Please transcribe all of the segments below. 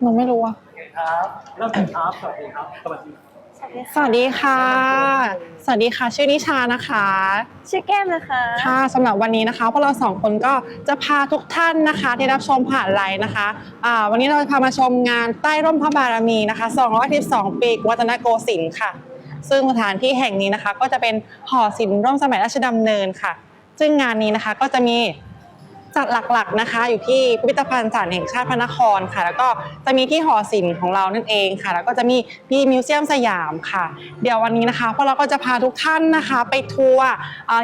หนูไม่รู้อะโอเคครับเริ่มกันครับสวัสดีครับสวัสดีสวัสดีสวัสดีค่ะ สวัสดีค่ะ ชื่อนิชานะคะ ชื่อแก้มนะคะค่ะค่ะสำหรับวันนี้นะคะพวกเราสองคนก็จะพาทุกท่านนะคะ ที่รับชมผ่านไลน์นะคะอ่าวันนี้เราจะพามาชมงานใต้ร่มพระบารมีนะคะ212ปีวัฒนโกสินทร์ค่ะ ซึ่งสถานที่แห่งนี้นะคะ ก็จะเป็นหอศิลป์ร่วมสมัยราชดำเนินค่ะ ซึ่งงานนี้นะคะก็จะมี จัดหลักๆนะคะ อยู่ที่พิพิธภัณฑ์ศาสตร์แห่งชาติพระนครค่ะ แล้วก็จะมีที่หอศิลป์ของเรานั่นเองค่ะ แล้วก็จะมีที่มิวเซียมสยามค่ะ เดี๋ยววันนี้นะคะพวกเราก็จะพาทุกท่านนะคะ ไปทัวร์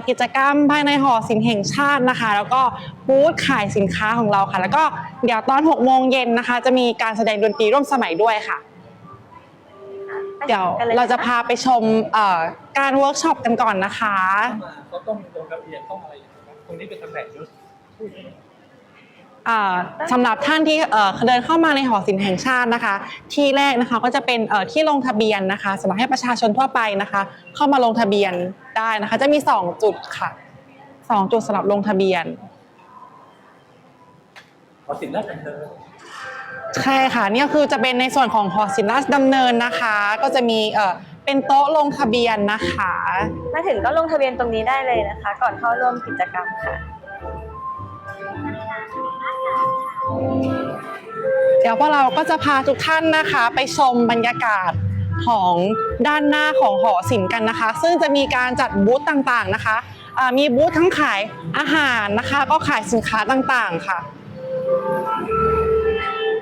กิจกรรมภายในหอศิลป์แห่งชาตินะคะ แล้วก็บูธขายสินค้าของเราค่ะ แล้วก็เดี๋ยวตอน6โมงเย็นนะคะ จะมีการแสดงดนตรีร่วมสมัยด้วยค่ะเดี๋ยวเราจะพาไปชมการเวิร์กช็อปกันก่อนนะคะเข้าต้องลงทะเบียนต้องอะไรอย่างเงี้ยตรงนี้เป็นตำแหน่งยุทธ สำหรับท่านที่เอ่อเดินเข้ามาในหอศิลป์แห่งชาตินะคะ ที่แรกนะคะก็จะเป็นเอ่อที่ลงทะเบียนนะคะสำหรับให้ประชาชนทั่วไปนะคะ เข้ามาลงทะเบียนได้นะคะ จะมี 2 จุดค่ะสองจุดสำหรับลงทะเบียนขอสินราชดำเนินใช่ค่ะเนี่ยคือจะเป็นในส่วนของหอศิลป์ราชดำเนินนะคะ ก็จะมีเอ่อเป็นโต๊ะลงทะเบียนนะคะ มาถึงก็ลงทะเบียนตรงนี้ได้เลยนะคะ ก่อนเข้าร่วมกิจกรรมค่ะ เดี๋ยวพวกเราก็จะพาทุกท่านนะคะ ไปชมบรรยากาศของด้านหน้าของหอศิลป์กันนะคะ ซึ่งจะมีการจัดบูธต่างๆนะคะมีบูธทั้งขายอาหารนะคะ ก็ขายสินค้าต่างๆค่ะ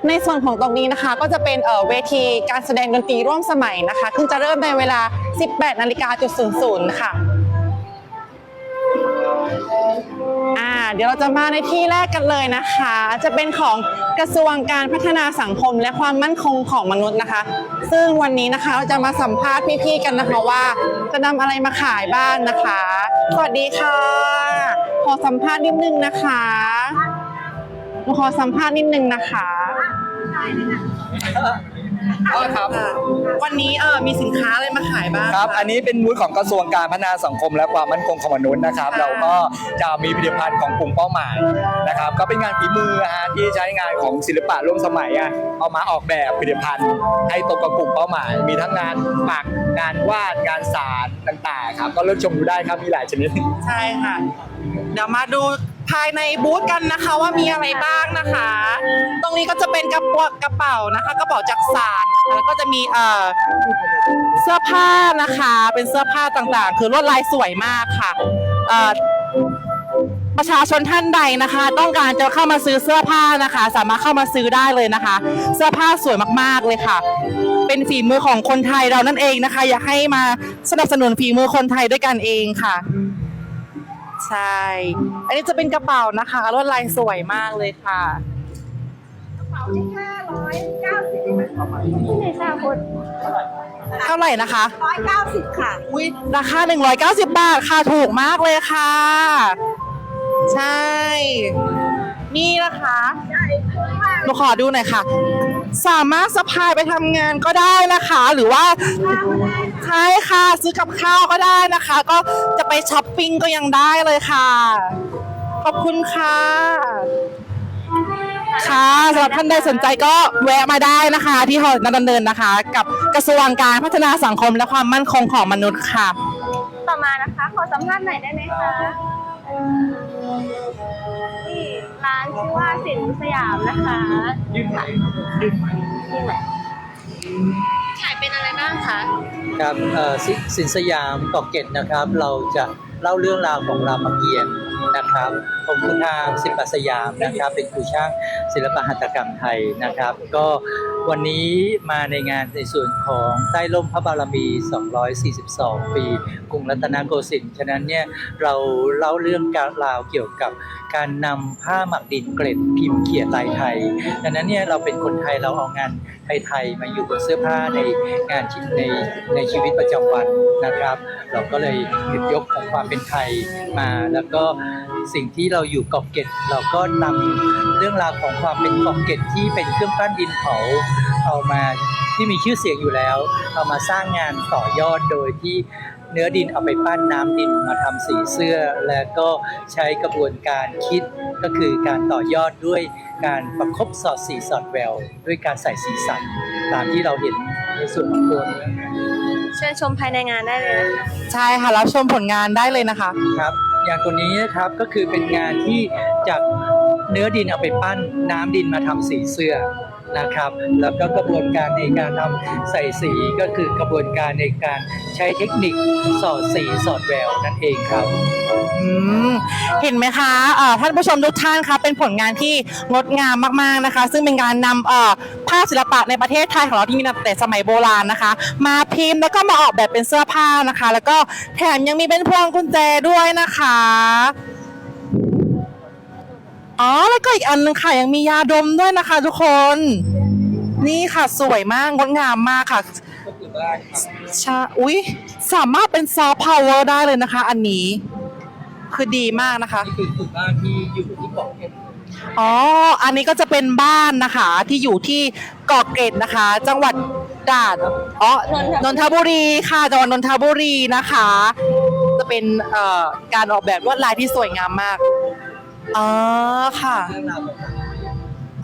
ในส่วนของตรงนี้นะคะก็จะเป็นเอ่อเวทีการแสดงดนตรีร่วมสมัยนะคะซึ่งจะเริ่มในเวลา 18นาฬิกาจุด00ค่ะ อ่าเดี๋ยวเราจะมาในที่แรกกันเลยนะคะ จะเป็นของกระทรวงการพัฒนาสังคมและความมั่นคงของมนุษย์นะคะ ซึ่งวันนี้นะคะเราจะมาสัมภาษณ์พี่ๆกันนะคะว่า จะนำอะไรมาขายบ้างนะคะ สวัสดีค่ะ ขอสัมภาษณ์นิดนึงนะคะขอสัมภาษณ์นิดนึงนะคะ ครับ วันนี้เออมีสินค้าอะไรมาขายบ้าง ครับะอันนี้เป็นบูธของกระทรวงการพัฒนาสังคม และความมั่นคงของมนุษย์นะครับ ค่ะเราก็จะมีผลิตภัณฑ์ของกลุ่มเป้าหมายนะครับ ก็เป็นงานฝีมือนะฮะที่ใช้งานของศิลปะร่วมสมัยอะเอามาออกแบบผลิตภัณฑ์ ให้ตรงกับกลุ่มเป้าหมาย มีทั้งงานปักงานวาดงานสารต่างๆครับก็เลือกชมดูได้ครับมีหลายชนิด ใช่ค่ะ เดี๋ยวมาดู ภายในบูธกันนะคะว่ามีอะไรบ้างนะคะ ตรงนี้ก็จะเป็นกระเป๋ากระเป๋านะคะกระเป๋าจักสานแล้วก็จะมีเอ่อเสื้อผ้านะคะ เป็นเสื้อผ้าต่างๆ คือลวดลายสวยมากค่ะเอ่อประชาชนท่านใดนะคะ ต้องการจะเข้ามาซื้อเสื้อผ้านะคะ สามารถเข้ามาซื้อได้เลยนะคะ เสื้อผ้าสวยมากๆเลยค่ะ เป็นฝีมือของคนไทยเรานั่นเองนะคะ อยากให้มาสนับสนุนฝีมือคนไทยด้วยกันเองค่ะ ใช่ อันนี้จะเป็นกระเป๋านะคะลวดลายสวยมากเลยค่ะที่ในชาพุทธเท่าไหร่นะคะร้อยเก้าสิบค่ะอุ้ยราคา190บาทค่ะถูกมากเลยค่ะ ใช่ นี่นะคะหนูขอดูหน่อยค่ะ สามารถสะพายไปทำงานก็ได้นะคะ หรือว่า ใช่ค่ะ ซื้อกับข้าวก็ได้นะคะ ก็จะไปช้อปปิ้งก็ยังได้เลยค่ะ ขอบคุณค่ะ ค่ะสำหรับท่านใดสนใจก็แวะมาได้นะคะ ที่หอนันดำเนินนะคะ กับกระทรวงการพัฒนาสังคมและความมั่นคงของมนุษย์ค่ะ ต่อมานะคะ ขอสัมภาษณ์หน่อยได้ไหมคะนี่ร้านชื่อว่าสินสยามนะคะยื่นไหนนี่แหละ ขายเป็นอะไรบ้างคะ ครับสิสินสยามเกาะเก็ตนะครับ เราจะเล่าเรื่องราวของรามเกียรตินะครับผมคุณทางสิบปัสยามนะครับ เป็นครูช่าง ศิลปหัตถกรรมไทยนะครับ ก็วันนี้มาในงานในส่วนของใต้ร่มพระบารมี 242 ปีกรุงรัตนโกสินทร์ ฉะนั้นเนี่ยเราเล่าเรื่องการราวเกี่ยวกับการนำผ้าหมักดินเกล็ดพิมพ์เขียนลายไทย ดังนั้นเนี่ยเราเป็นคนไทยเราเอางานไทยๆมาอยู่บนเสื้อผ้าในงานในในชีวิตประจำวันนะครับ เราก็เลยหยิบยกของความเป็นไทยมาแล้วก็ สิ่งที่เราอยู่เกาะเกร็ดเราก็นำเรื่องราวของความเป็นเกาะเกร็ดที่เป็นเครื่องปั้นดินเผาเอามาที่มีชื่อเสียงอยู่แล้ว เอามาสร้างงานต่อยอดโดยที่เนื้อดินเอาไปปั้นน้ำดินมาทำสีเสื้อ แล้วก็ใช้กระบวนการคิดก็คือการต่อยอดด้วยการประคบสอดสีสอดแวว ด้วยการใส่สีสันตามที่เราเห็นในส่วนของตัวเนื้อเชิญชมภายในงานได้เลยนะคะ ใช่ค่ะ รับชมผลงานได้เลยนะคะ ครับ อย่างตัวนี้นะครับก็คือเป็นงานที่จากเนื้อดินเอาไปปั้นน้ำดินมาทำสีเสื้อนะครับ แล้วก็กระบวนการในการทำใส่สีก็คือกระบวนการในการใช้เทคนิคสอดสีสอดแววนั่นเองครับอื ห็นไหมคะท่านผู้ชมทุกท่านคะเป็นผลงานที่งดงามมากๆนะคะ ซึ่งเป็นการนำภาพศิลปะในประเทศไทยของเราที่มีตั้งแต่สมัยโบราณนะคะ มาพิมพ์แล้วก็มาออกแบบเป็นเสื้อผ้านะคะ แล้วก็แถมยังมีเป็นพวงกุญแจด้วยนะคะอ๋อแล้วก็อีกอันนึงค่ะยังมียาดมด้วยนะคะ ทุกคน นี่ค่ะสวยมากงดงามมากค่ะใช่อุ๊ยสามารถเป็นซอฟต์พาวเวอร์ได้เลยนะคะ อันนี้ คือดีมากนะคะ นี่คือคือบ้านที่อยู่ที่เกาะเกร็ดอ๋อ อันนี้ก็จะเป็นบ้านนะคะที่อยู่ที่เกาะเกร็ดนะคะ จังหวัดตราดอ๋อนนทบุรีค่ะจังหวัดนนทบุรีนะคะ จะเป็นเอ่อการออกแบบลวดลายที่สวยงามมากอ๋อค่ะ เรื่องราวของมัน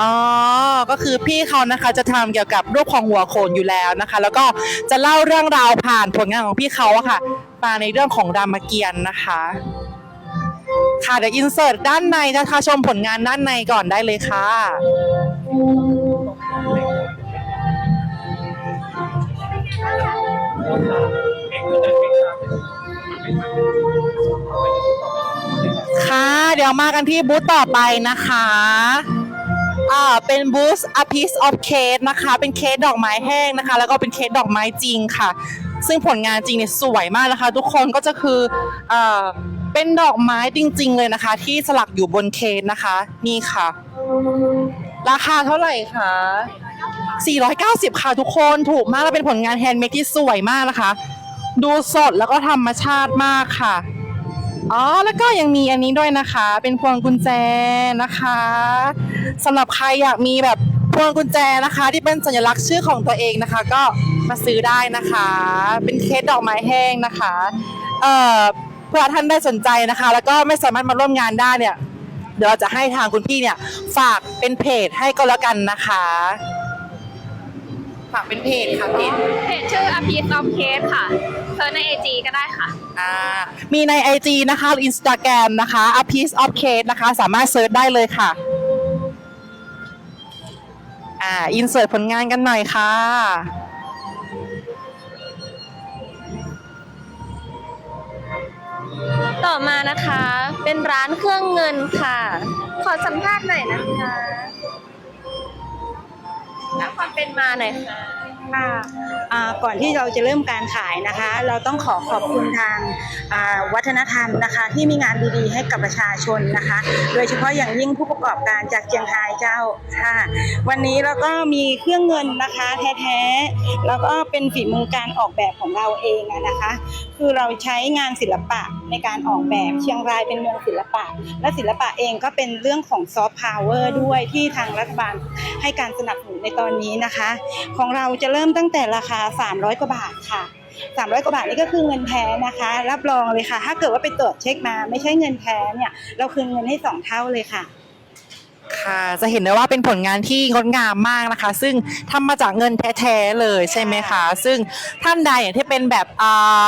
อ๋อ ก็คือพี่เขานะคะจะทำเกี่ยวกับรูปของหัวโขนอยู่แล้วนะคะ แล้วก็จะเล่าเรื่องราวผ่านผลงานของพี่เขาอะค่ะ มาในเรื่องของรามเกียรติ์นะคะ ค่ะเดี๋ยวอินเสิร์ตด้านในนะคะชมผลงานด้านในก่อนได้เลยค่ะค่ะ เดี๋ยวมากันที่บูธต่อไปนะคะอ่าเป็นบูธ a piece of cake นะคะ เป็นเค้กดอกไม้แห้งนะคะ แล้วก็เป็นเค้กดอกไม้จริงค่ะ ซึ่งผลงานจริงเนี่ยสวยมากนะคะ ทุกคนก็จะคืออ่า เป็นดอกไม้จริง ๆ เลยนะคะ ที่สลักอยู่บนเค้กนะคะ นี่ค่ะ ราคาเท่าไหร่คะ490 ค่ะทุกคนถูกมากและเป็นผลงานแฮนด์เมดที่สวยมากนะคะ ดูสดแล้วก็ธรรมชาติมากค่ะ อ๋อ แล้วก็ยังมีอันนี้ด้วยนะคะ เป็นพวงกุญแจนะคะสำหรับใครอยากมีแบบพวงกุญแจนะคะ ที่เป็นสัญลักษณ์ชื่อของตัวเองนะคะ ก็มาซื้อได้นะคะ เป็นเคสดอกไม้แห้งนะคะ เอ่อ พื่อท่านได้สนใจนะคะ แล้วก็ไม่สามารถมาร่วมงานได้เนี่ย เดี๋ยวเราจะให้ทางคุณพี่เนี่ย ฝากเป็นเพจให้ก็แล้วกันนะคะ ฝากเป็นเพจค่ะเพจเพจชื่อ a p i e of Case ค่ะเซิร์ชใน IG ก็ได้ค่ะ อ่ามีใน IG นะคะหรือ Instagram นะคะ a piece of cake นะคะ สามารถเซิร์ชได้เลยค่ะ อ่าอินเสิร์ตผลงานกันหน่อยค่ะ ต่อมานะคะ เป็นร้านเครื่องเงินค่ะ ขอสัมภาษณ์หน่อยนะคะแล้วความเป็นมาหน่อยค่ะค่ะก่อนที่เราจะเริ่มการขายนะคะ เราต้องขอขอบคุณทางวัฒนธรรมนะคะ ที่มีงานดีๆให้กับประชาชนนะคะ โดยเฉพาะอย่างยิ่งผู้ประกอบการจากเจียงไฮ้เจ้าค่ะวันนี้เราก็มีเครื่องเงินนะคะแท้ๆแล้วก็เป็นฝีมือการออกแบบของเราเองนะคะ คือเราใช้งานศิลปะในการออกแบบเชียงรายเป็นเมืองศิลปะ และศิลปะเองก็เป็นเรื่องของซอฟต์พาวเวอร์ด้วยที่ทางรัฐบาลให้การสนับสนุนในตอนนี้นะคะ ของเราจะเริ่มตั้งแต่ราคา 300 กว่าบาทค่ะ300 กว่าบาทนี่ก็คือเงินแท้นะคะ รับรองเลยค่ะ ถ้าเกิดว่าไปตรวจเช็คมา ไม่ใช่เงินแท้เนี่ย เราคืนเงินให้สองเท่าเลยค่ะ ค่ะ จะเห็นได้ว่าเป็นผลงานที่งดงามมากนะคะ ซึ่งทำมาจากเงินแท้ๆเลยใช่ไหมคะ ซึ่งท่านใดอย่างที่เป็นแบบอ่า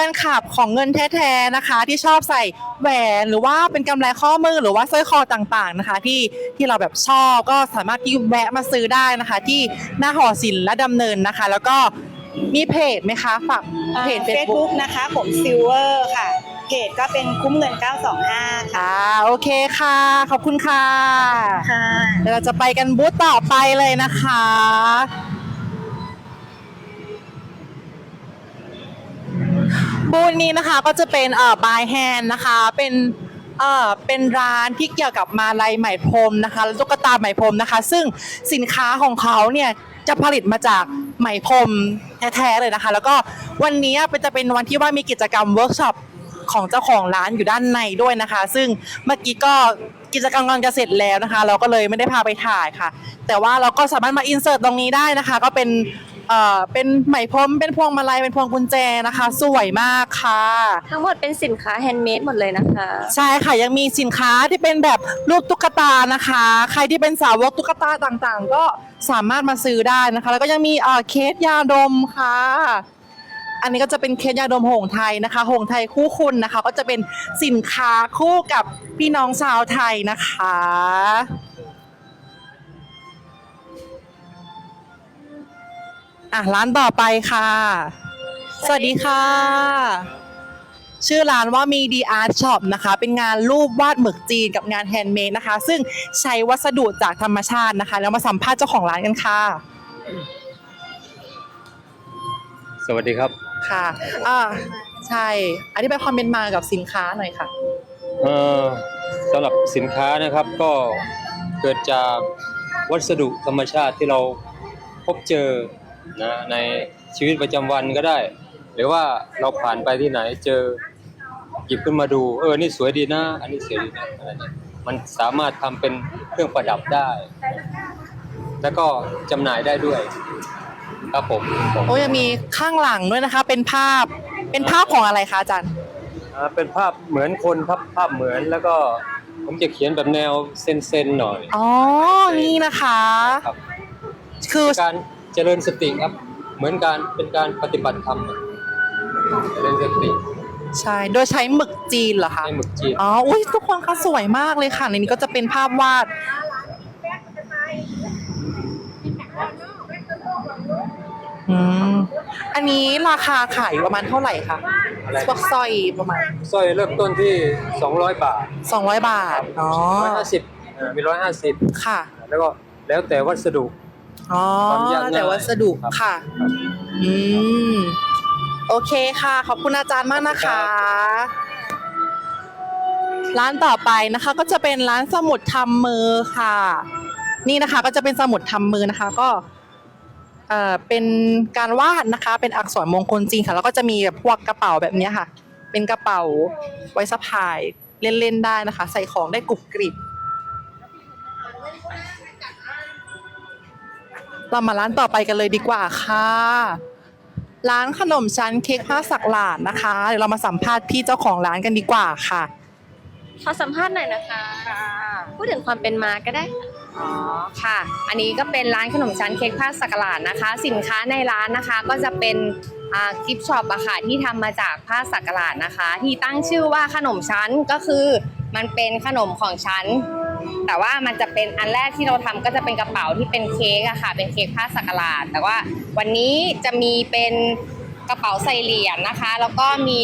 ฟนคลับของเงินแท้ๆนะคะ ที่ชอบใส่แหวนหรือว่าเป็นกำไรข้อมือหรือว่าสร้อยคอต่างๆนะคะ ที่ที่เราแบบชอบก็สามารถที่แวะมาซื้อได้นะคะ ที่หน้าหอศิลป์และดำเนินนะคะ แล้วก็มีเพจไหมคะฝากเพจเฟซ Facebook บุ๊กนะคะ ผมซิลเวอร์ค่ะเพจก็เป็นคุ้มเงิน 925 ค่ะอ่าโอเคค่ะ ขอบคุณค่ะ ค่ะเดี๋ยวเราจะไปกันบูธต่อไปเลยนะคะ บูธนี้นะคะก็จะเป็นเอ่อบายแฮนนะคะเป็นเอ่อเป็นร้านที่เกี่ยวกับมาลัยไหมพรมนะคะและตุ๊กตาไหมพรมนะคะ ซึ่งสินค้าของเขาเนี่ยจะผลิตมาจากไหมพรมแท้ๆเลยนะคะ แล้วก็วันนี้เป็นจะเป็นวันที่ว่ามีกิจกรรมเวิร์กช็อปของเจ้าของร้านอยู่ด้านในด้วยนะคะ ซึ่งเมื่อกี้ก็กิจกรรมกำลังจะเสร็จแล้วนะคะ เราก็เลยไม่ได้พาไปถ่ายค่ะ แต่ว่าเราก็สามารถมาอินเสิร์ตตรงนี้ได้นะคะ ก็เป็น เอ่อเป็นไหมพรมเป็นพวงมาลัยเป็นพวงกุญแจนะคะ สวยมากค่ะ ทั้งหมดเป็นสินค้าแฮนด์เมดหมดเลยนะคะ ใช่ค่ะยังมีสินค้าที่เป็นแบบรูปตุ๊กตานะคะ ใครที่เป็นสาวกตุ๊กตาต่างๆ ก็สามารถมาซื้อได้นะคะ แล้วก็ยังมีเอ่อเคสยาดมค่ะ อันนี้ก็จะเป็นเคสยาดมหงส์ไทยนะคะ หงส์ไทยคู่คุณนะคะ ก็จะเป็นสินค้าคู่กับพี่น้องชาวไทยนะคะ อะร้านต่อไปค่ะ สวัสดีค่ะ ชื่อร้านว่ามีดีอาร์ตช็อปนะคะ เป็นงานรูปวาดหมึกจีนกับงานแฮนด์เมดนะคะ ซึ่งใช้วัสดุจากธรรมชาตินะคะ แล้วมาสัมภาษณ์เจ้าของร้านกันค่ะ สวัสดีครับค่ะ อ่า ใช่ อธิบายความเป็นมากับสินค้าหน่อยค่ะ เอ่อสำหรับสินค้านะครับก็เกิดจากวัสดุธรรมชาติที่เราพบเจอ นะในชีวิตประจำวันก็ได้ หรือว่าเราผ่านไปที่ไหนเจอหยิบขึ้นมาดูเออนี่สวยดีนะ อันนี้สวยดีนะอะไรเนี่ยมันสามารถทำเป็นเครื่องประดับได้ แล้วก็จำหน่ายได้ด้วยครับผมผมโอ้ยังมีข้างหลังด้วยนะคะ เป็นภาพเป็นภาพของอะไรคะอาจารย์อ่าเป็นภาพเหมือนคนภาพภาพเหมือนแล้วก็ผมจะเขียนแบบแนวเซนๆหน่อย อ๋อ นี่นะคะครับคือการ เจริญสติครับ เหมือนการเป็นการปฏิบัติธรรมอะเจริญสติใช่ โดยใช้หมึกจีนเหรอคะ ในหมึกจีนอ๋อ อุ้ยทุกคนคะสวยมากเลยค่ะ ในนี้ก็จะเป็นภาพวาด อืม อันนี้ราคาขายอยู่ประมาณเท่าไหร่คะอะไรพวกสร้อยประมาณ สร้อยเริ่มต้นที่ 200 บาท200 บาท อ๋อ 150อ่ามี 150 ค่ะ แล้วก็แล้วแต่วัสดุ อ๋อความยากง่ายแต่วัสดุครับค่ะอืม โอเคค่ะ ขอบคุณอาจารย์มากนะคะ ร้านต่อไปนะคะ ก็จะเป็นร้านสมุดทำมือค่ะ นี่นะคะ ก็จะเป็นสมุดทำมือนะคะ ก็เอ่อเป็นการวาดนะคะ เป็นอักษรมงคลจีนค่ะ แล้วก็จะมีแบบพวกกระเป๋าแบบเนี้ยค่ะ เป็นกระเป๋าไว้สะพายเล่นๆได้นะคะ ใส่ของได้กรุบกริบ เรามาร้านต่อไปกันเลยดีกว่าค่ะ ร้านขนมชั้นเค้กผ้าสักหลาดนะคะเดี๋ยวเรามาสัมภาษณ์พี่เจ้าของร้านกันดีกว่าค่ะขอสัมภาษณ์หน่อยนะคะ พูดถึงความเป็นมาก็ได้ อ๋อ ค่ะ อันนี้ก็เป็นร้านขนมชั้นเค้กผ้าสักหลาดนะคะ สินค้าในร้านนะคะก็จะเป็นอ่ากิฟต์ช็อปอะค่ะที่ทำมาจากผ้าสักหลาดนะคะ ที่ตั้งชื่อว่าขนมชั้นก็คือ มันเป็นขนมของชั้นแต่ว่ามันจะเป็นอันแรกที่เราทำก็จะเป็นกระเป๋าที่เป็นเค้กอะค่ะ เป็นเค้กผ้าสักหลาด แต่ว่าวันนี้จะมีเป็นกระเป๋าใส่เหรียญนะคะ แล้วก็มี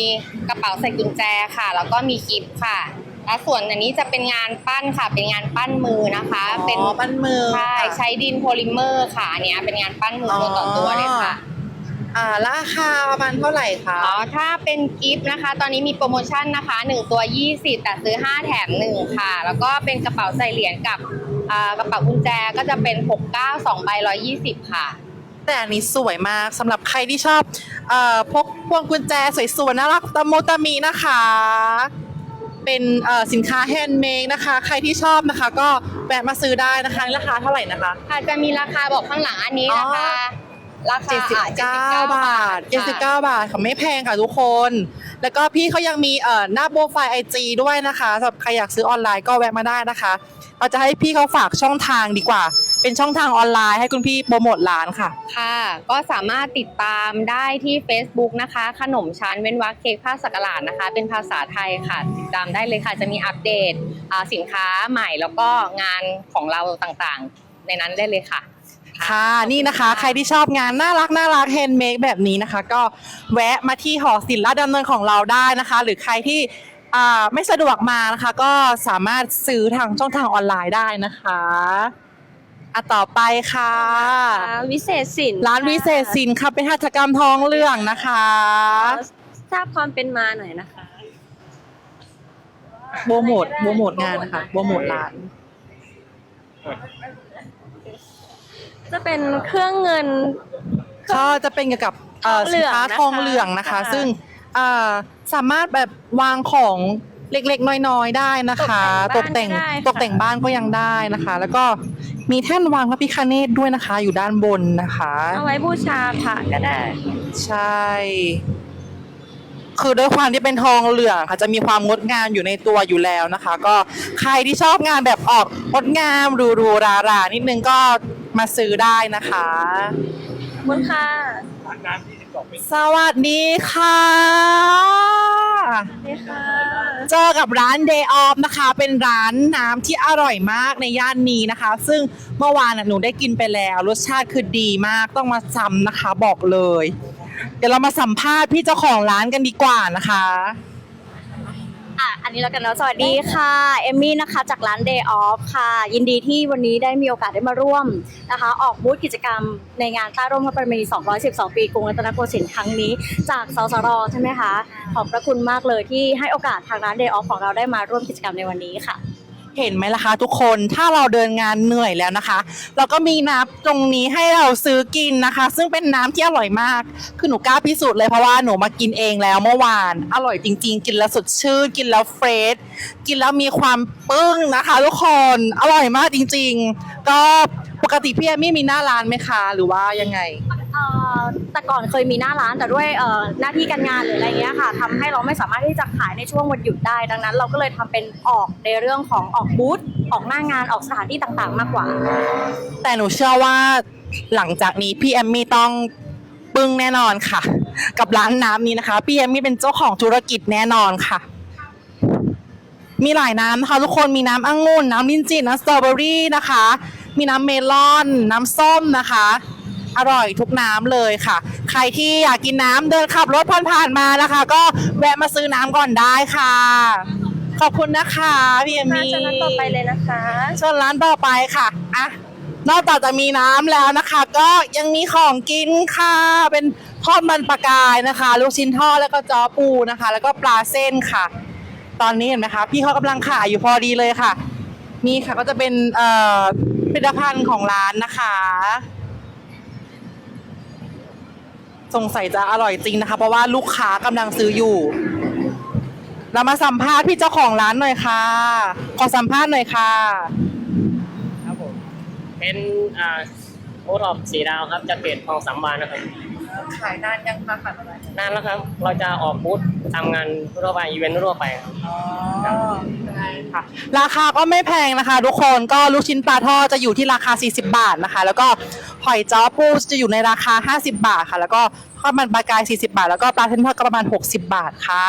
กระเป๋าใส่กุญแจค่ะ แล้วก็มีกิฟต์ค่ะและส่วนอันนี้จะเป็นงานปั้นค่ะ เป็นงานปั้นมือนะคะ เป็นอ๋อปั้นมือใช่ค่ะใช้ดินโพลิเมอร์ค่ะอันเนี้ยเป็นงานปั้นมือตัวต่อตัวเลยค่ะ อ่าราคาประมาณเท่าไหร่คะ อ๋อ ถ้าเป็นกิฟต์นะคะ ตอนนี้มีโปรโมชั่นนะคะ 1 ตัว 20 แต่ซื้อ 5 แถม 1 ค่ะ แล้วก็เป็นกระเป๋าใส่เหรียญกับอ่ากระเป๋ากุญแจก็จะเป็น 69 2ใบ120 ค่ะ แต่อันนี้สวยมากสำหรับใครที่ชอบเอ่อพกพวงกุญแจสวยๆน่ารักตะโมตะมีนะคะ เป็นเอ่อสินค้าแฮนด์เมดนะคะ ใครที่ชอบนะคะ ก็แวะมาซื้อได้นะคะราคาเท่าไหร่นะคะอาจจะมีราคาบอกข้างหลังอันนี้อ๋อราคา ราคาอะ79 บาท 79 บาทค่ะไม่แพงค่ะทุกคน แล้วก็พี่เขายังมีเอ่อหน้าโปรไฟล์ไอจีด้วยนะคะสำหรับใครอยากซื้อออนไลน์ก็แวะมาได้นะคะ เราจะให้พี่เขาฝากช่องทางดีกว่า เป็นช่องทางออนไลน์ให้คุณพี่โปรโมทร้านค่ะ ค่ะ ก็สามารถติดตามได้ที่ Facebook นะคะ ขนมชั้นเว้นวรรคเค้กผ้าสักหลาดนะคะ เป็นภาษาไทยค่ะ ติดตามได้เลยค่ะ จะมีอัปเดตอ่าสินค้าใหม่แล้วก็งานของเราต่างๆ ในนั้นได้เลยค่ะ ค่ะ นี่นะคะ ใครที่ชอบงานน่ารักน่ารักแฮนด์เมดแบบนี้นะคะ ก็แวะมาที่หอศิลป์ลาดดำเนินของเราได้นะคะ หรือใครที่อ่าไม่สะดวกมานะคะ ก็สามารถซื้อทางช่องทางออนไลน์ได้นะคะอะต่อไปค่ะ วิเศษสินร้านวิเศษสินค่ะเป็นหัตถกรรมทองเหลืองนะคะทราบความเป็นมาหน่อยนะคะโบโมดโบโมดงานนะคะโบโมดร้าน จะเป็นเครื่องเงิน ก็จะเป็นเกี่ยวกับเอ่อทองเหลืสินองค้านะคะทองเหลืองนะคะ ค่ะ ซึ่งเอ่อสามารถแบบวางของเล็กๆ น้อยๆ ได้นะคะ ตกแต่งบ้านตกแต่งก็ได้ค่ะตกแต่งบ้านก็ยังได้นะคะ แล้วก็มีแท่นวางพระพิคเนตด้วยนะคะ อยู่ด้านบนนะคะ เอาไว้บูชาพระก็ได้ ใช่ คือด้วยความที่เป็นทองเหลืองค่ะจะมีความงดงามอยู่ในตัวอยู่แล้วนะคะ ก็ใครที่ชอบงานแบบออกงดงามหรูๆราๆนิดนึงก็ มาซื้อได้นะคะขอบคุณค่ะน้ำที่สิบสองเป็นสวัสดีค่ะนี่ค่ะ เจอกับร้าน Day Off นะคะ เป็นร้านน้ำที่อร่อยมากในย่านนี้นะคะ ซึ่งเมื่อวานน่ะหนูได้กินไปแล้ว รสชาติคือดีมากต้องมาซ้ำนะคะบอกเลย เดี๋ยวเรามาสัมภาษณ์พี่เจ้าของร้านกันดีกว่านะคะ อะอันนี้แล้วกันเนาะสวัสดีค่ะเอมมี่นะคะจากร้าน Day Off ค่ะ ยินดีที่วันนี้ได้มีโอกาสได้มาร่วมนะคะ ออกบูธกิจกรรมในงานใต้ร่มพระบรมี 212 ปีกรุงรัตนโกสินทร์ครั้งนี้ จากสสรใช่ไหมคะ ขอบพระคุณมากเลยที่ให้โอกาสทางร้าน Day Off ของเราได้มาร่วมกิจกรรมในวันนี้ค่ะ เห็นไหมล่ะคะทุกคนถ้าเราเดินงานเหนื่อยแล้วนะคะ เราก็มีน้ำตรงนี้ให้เราซื้อกินนะคะ ซึ่งเป็นน้ำที่อร่อยมาก คือหนูกล้าพิสูจน์เลยเพราะว่าหนูมากินเองแล้วเมื่อวาน อร่อยจริง ๆ กินแล้วสดชื่นกินแล้วเฟรชกินแล้วมีความปึ้งนะคะ ทุกคนอร่อยมากจริง ๆ ก็ปกติพี่แอมมี่มีหน้าร้านไหมคะหรือว่ายังไงอ่อ แต่ก่อนเคยมีหน้าร้านแต่ด้วยหน้าที่การงานหรืออะไรเงี้ยค่ะทำให้เราไม่สามารถที่จะขายในช่วงวันหยุดได้ ดังนั้น เราก็เลยทำเป็นออกในเรื่องของออกบูธออกหน้างานออกสถานที่ต่างๆ มากกว่า แต่หนูเชื่อว่าหลังจากนี้พี่แอมมี่ต้องปึ้งแน่นอนค่ะ กับร้านน้ำนี้นะคะ พี่แอมมี่เป็นเจ้าของธุรกิจแน่นอนค่ะ มีหลายน้ำนะคะทุกคนมีน้ำองุ่นน้ำลิ้นจี่น้ำสตรอเบอรี่นะคะ มีน้ำเมลอน น้ำส้มนะคะ อร่อยทุกน้ำเลยค่ะ ใครที่อยากกินน้ำเดินขับรถผ่านๆมานะคะ ก็แวะมาซื้อน้ำก่อนได้ค่ะ ขอบคุณนะคะพี่เอมค่ะมี่เชิญร้านต่อไปเลยนะคะเชิญร้านต่อไปค่ะอะนอกจากจะมีน้ำแล้วนะคะ ก็ยังมีของกินค่ะ เป็นทอดมันปลากายนะคะ ลูกชิ้นทอดแล้วก็จอปูนะคะ แล้วก็ปลาเส้นค่ะ ตอนนี้เห็นไหมคะ พี่เขากำลังขายอยู่พอดีเลยค่ะ นี่ค่ะก็จะเป็นเอ่อผลิตภัณฑ์ของร้านนะคะ สงสัยจะอร่อยจริงนะคะ เพราะว่าลูกค้ากำลังซื้ออยู่ เรามาสัมภาษณ์พี่เจ้าของร้านหน่อยค่ะ ขอสัมภาษณ์หน่อยค่ะ ครับผมเป็นอ่าโอท็อปสีดาวครับจะเปลี่ยนทองสามบานนะครับ ขายนานยังคะขายอะไรนานแล้วครับ เราจะออกบูธทำงานทั่วไปอีเวนต์ทั่วไปครับ ค่ะ ราคาก็ไม่แพงนะคะ ทุกคนก็ลูกชิ้นปลาทอดจะอยู่ที่ราคา 40 บาทนะคะ แล้วก็หอยจ้อปูจะอยู่ในราคา 50 บาทค่ะ แล้วก็ทอดมันปลากาย 40 บาท แล้วก็ปลาเส้นทอดก็ประมาณ 60 บาทค่ะ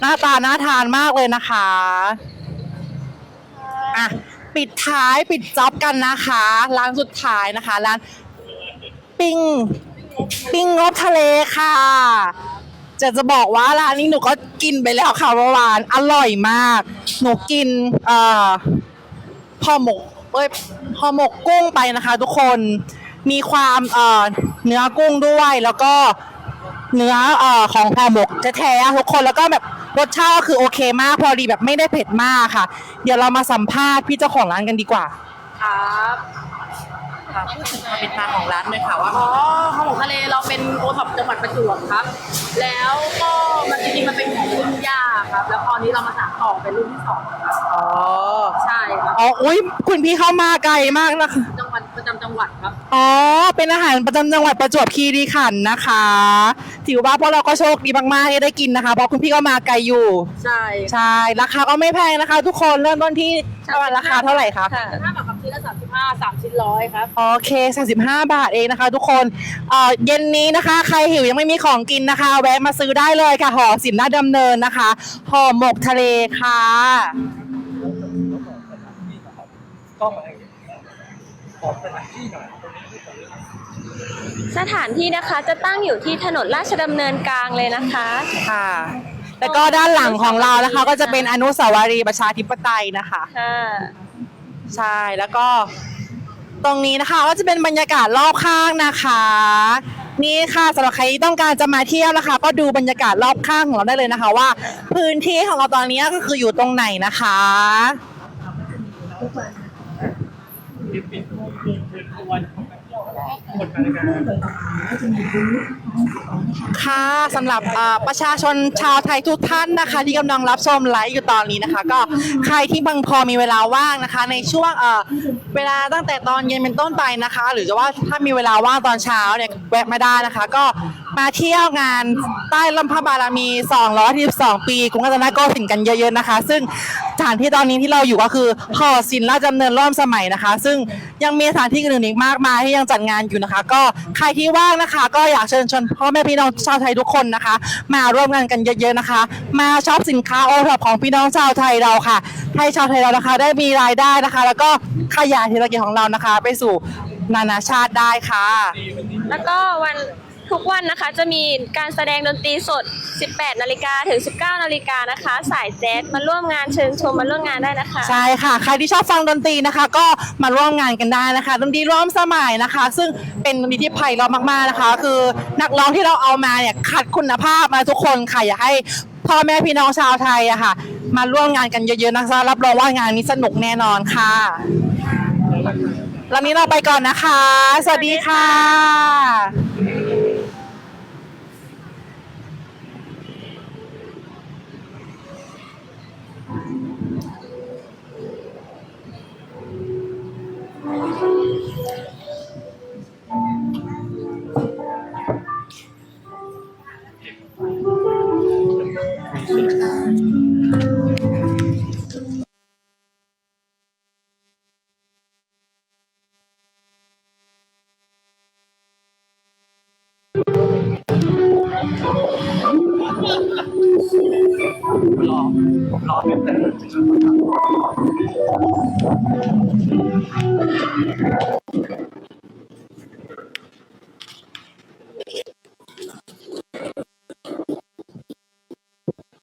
หน้าตาน่าทานมากเลยนะคะอะปิดท้ายปิดจ็อบกันนะคะ ร้านสุดท้ายนะคะร้านปิ้งปิ้งงบทะเลค่ะ จะจะบอกว่าร้านนี้หนูก็กินไปแล้วค่ะเมื่อวานอร่อยมาก หนูกินเอ่อห่อหมกเอ้ยห่อหมกกุ้งไปนะคะ ทุกคนมีความเอ่อเนื้อกุ้งด้วยแล้วก็เนื้อเอ่อของห่อหมกจะแท้ๆทุกคนแล้วก็แบบรสชาติก็คือโอเคมากพอดีแบบไม่ได้เผ็ดมากค่ะ เดี๋ยวเรามาสัมภาษณ์พี่เจ้าของร้านกันดีกว่า ครับ ค่ะพูดถึงความเป็นมาของร้านหน่อยค่ะว่าอ๋อข้าวหมกทะเลเราเป็นโอท็อปจังหวัดประจวบครับ แล้วก็มันจริงๆมันเป็นของรุ่นย่าครับ แล้วตอนนี้เรามาสานต่อเป็นรุ่นที่สองครับอ๋อใช่ครับอ๋ออุ้ยคุณพี่เข้ามาไกลมากนะคะจังหวัดประจำจังหวัดครับอ๋อเป็นอาหารประจำจังหวัดประจวบคีรีขันธ์นะคะถือว่าพวกเราก็โชคดีมากๆที่ได้กินนะคะเพราะคุณพี่ก็มาไกลอยู่ ใช่ใช่ราคาก็ไม่แพงนะคะ ทุกคนเริ่มต้นที่ประมาณราคาเท่าไหร่คะถ้าแบบกับชิ้นละสามสิบ ห้าสามชิ้นร้อยครับ โอเค35 บาทเองนะคะ ทุกคนเอ่อเย็นนี้นะคะ ใครหิวยังไม่มีของกินนะคะ แวะมาซื้อได้เลยค่ะหอสินหน้าดำเนินนะคะห่อหมกทะเลค่ะก็มาขอสถานที่หน่อยสถานที่นะคะจะตั้งอยู่ที่ถนนราชดำเนินกลางเลยนะคะ ค่ะ แล้วก็ด้านหลังของเรานะคะ ก็จะเป็นอนุสาวรีย์ประชาธิปไตยนะคะ ค่ะ ใช่แล้วก็ตรงนี้นะคะก็จะเป็นบรรยากาศรอบข้างนะคะ นี่ค่ะสำหรับใครที่ต้องการจะมาเที่ยวนะคะ ก็ดูบรรยากาศรอบข้างของเราได้เลยนะคะ ว่า พื้นที่ของเราตอนนี้ก็คืออยู่ตรงไหนนะคะปิดปิดตัวเดินตัวค่ะสำหรับประชาชนชาวไทยทุกท่านนะคะ ที่กำลังรับชมไลฟ์อยู่ตอนนี้นะคะ ก็ใครที่บังพอมีเวลาว่างนะคะ ในช่วงเวลาตั้งแต่ตอนเย็นเป็นต้นไปนะคะ หรือจะว่าถ้ามีเวลาว่างตอนเช้าเนี่ยแวะมาได้นะคะ ก็มาเที่ยวงานใต้ร่มพระบารมี 212 ปีกรุงรัตนโกสินทร์กันเยอะๆนะคะ ซึ่งสถานที่ตอนนี้ที่เราอยู่ก็คือหอศิลป์ราชดำเนินร่วมสมัยนะคะ ซึ่งยังมีสถานที่อื่นอีกมากมายที่ยังจัดงานอยู่นะคะ ก็ใครที่ว่างนะคะ ก็อยากเชิญชวนพ่อแม่พี่น้องชาวไทยทุกคนนะคะ มาร่วมงานกันเยอะๆนะคะ มาช็อปสินค้าโอท็อปของพี่น้องชาวไทยเราค่ะ ให้ชาวไทยเรานะคะ ได้มีรายได้นะคะ แล้วก็ขยายธุรกิจของเรานะคะ ไปสู่นานาชาติได้ค่ะ แล้วก็ ทุกวันนะคะจะมีการแสดงดนตรีสด 18 นาฬิกาถึง 19 นาฬิกานะคะ สายแจ๊สมาร่วมงานเชิญชมมาร่วมงานได้นะคะ ใช่ค่ะ ใครที่ชอบฟังดนตรีนะคะ ก็มาร่วมงานกันได้นะคะดนตรีร่วมสมัยนะคะ ซึ่งเป็นดนตรีที่ไพเราะมากๆนะคะ คือนักร้องที่เราเอามาเนี่ยคัดคุณภาพมาทุกคนค่ะอยากให้พ่อแม่พี่น้องชาวไทยอะค่ะ มาร่วมงานกันเยอะๆนะคะรับรองว่างานนี้สนุกแน่นอนค่ะแล้วนี้เราไปก่อนนะคะ สวัสดีค่ะ